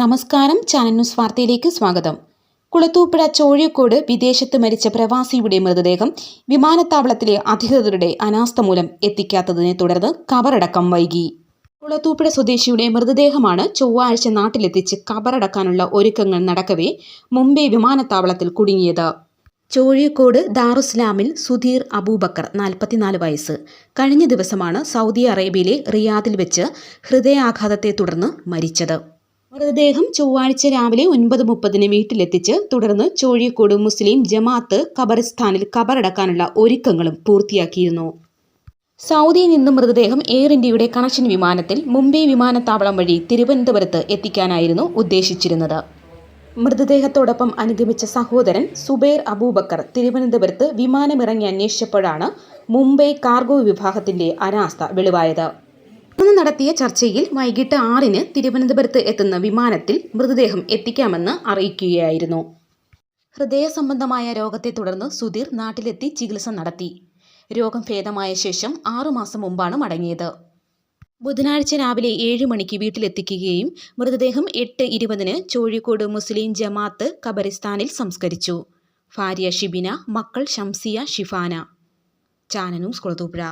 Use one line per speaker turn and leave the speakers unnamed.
നമസ്കാരം. Channel news വാർത്തയിലേക്ക് സ്വാഗതം. കുളത്തൂപ്പുഴ ചോഴിയക്കോട് വിദേശത്ത് മരിച്ച പ്രവാസിയുടെ മൃതദേഹം വിമാനത്താവളത്തിലെ അധികൃതരുടെ അനാസ്ഥ മൂലം എത്തിക്കാത്തതിനെ തുടർന്ന് കബറടക്കം വൈകി. കുളത്തൂപ്പുഴ സ്വദേശിയുടെ മൃതദേഹമാണ് ചൊവ്വാഴ്ച നാട്ടിലെത്തിച്ച് കബറടക്കാനുള്ള ഒരുക്കങ്ങൾ നടക്കവേ മുംബൈ വിമാനത്താവളത്തിൽ കുടുങ്ങിയത്. ചോഴിയക്കോട് ദാറുസ്ലാമിൽ സുധീർ അബൂബക്കർ നാൽപ്പത്തിനാല് വയസ്സ്. കഴിഞ്ഞ ദിവസമാണ് സൗദി അറേബ്യയിലെ റിയാദിൽ വെച്ച് ഹൃദയാഘാതത്തെ തുടർന്ന് മരിച്ചത്. മൃതദേഹം ചൊവ്വാഴ്ച രാവിലെ ഒൻപത് മുപ്പതിന് വീട്ടിലെത്തിച്ച് തുടർന്ന് ചോഴിക്കോട് മുസ്ലിം ജമാഅത്ത് ഖബറിസ്ഥാനിൽ ഖബറടക്കാനുള്ള ഒരുക്കങ്ങളും പൂർത്തിയാക്കിയിരുന്നു. സൗദിയിൽ നിന്നും മൃതദേഹം എയർ ഇന്ത്യയുടെ കണക്ഷൻ വിമാനത്തിൽ മുംബൈ വിമാനത്താവളം വഴി തിരുവനന്തപുരത്ത് എത്തിക്കാനായിരുന്നു ഉദ്ദേശിച്ചിരുന്നത്. മൃതദേഹത്തോടൊപ്പം അനുഗമിച്ച സഹോദരൻ സുബൈർ അബൂബക്കർ തിരുവനന്തപുരത്ത് വിമാനമിറങ്ങി അന്വേഷിച്ചപ്പോഴാണ് മുംബൈ കാർഗോ വിഭാഗത്തിന്റെ അനാസ്ഥ വെളിവായത്. തുടർന്ന് നടത്തിയ ചർച്ചയിൽ വൈകിട്ട് ആറിന് തിരുവനന്തപുരത്ത് എത്തുന്ന വിമാനത്തിൽ മൃതദേഹം എത്തിക്കാമെന്ന് അറിയിക്കുകയായിരുന്നു. ഹൃദയ സംബന്ധമായ രോഗത്തെ തുടർന്ന് സുധീർ നാട്ടിലെത്തി ചികിത്സ നടത്തി. രോഗം ഭേദമായ ശേഷം ആറുമാസം മുമ്പാണ് മടങ്ങിയത്. ബുധനാഴ്ച രാവിലെ ഏഴ് മണിക്ക് വീട്ടിലെത്തിക്കുകയും മൃതദേഹം എട്ട് ഇരുപതിന് ചോഴിക്കോട് മുസ്ലിം ജമാത്ത് ഖബറിസ്ഥാനിൽ സംസ്കരിച്ചു. ഭാര്യ ഷിബിന മക്കൾ ഷംസിയ ഷിഫാന. ചാനനും കുളത്തൂപ്പുഴ.